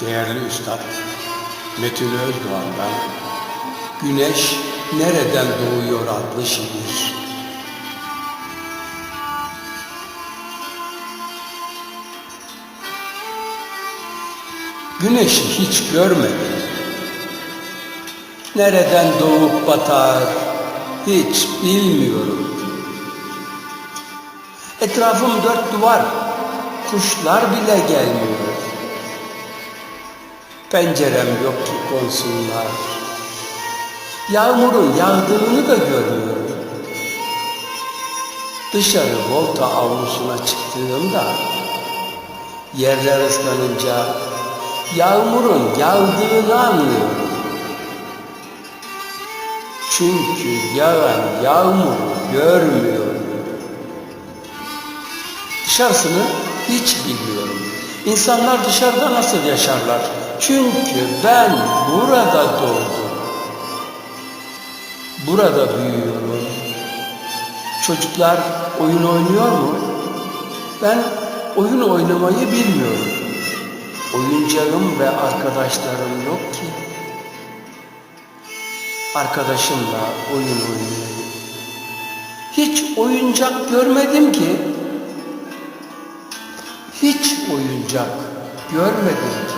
Değerli Üstad Metin Özdoğan'dan Güneş Nereden Doğuyor adlı şiir. Güneşi hiç görmedim. Nereden doğup batar hiç bilmiyorum. Etrafım dört duvar, kuşlar bile gelmiyor. Pencerem yok ki konsunlar. Yağmurun yağdığını da görmüyorum. Dışarı volta avlusuna çıktığımda yerler ıslanınca yağmurun yağdığını anlıyorum. Çünkü yağan yağmuru görmüyorum. Dışarısını hiç bilmiyorum. İnsanlar dışarıda nasıl yaşarlar? Çünkü ben burada doğdum. Burada büyüyorum. Çocuklar oyun oynuyor mu? Ben oyun oynamayı bilmiyorum. Oyuncağım ve arkadaşlarım yok ki. Arkadaşımla oyun oynayayım. Hiç oyuncak görmedim ki. Hiç oyuncak görmedim ki.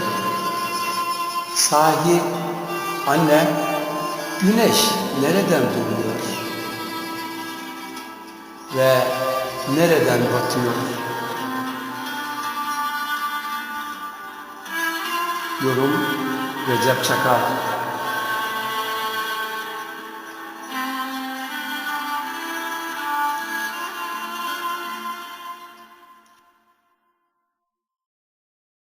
Sahi anne güneş nereden doğuyor? Ve nereden batıyor? Yorum Recep Çakar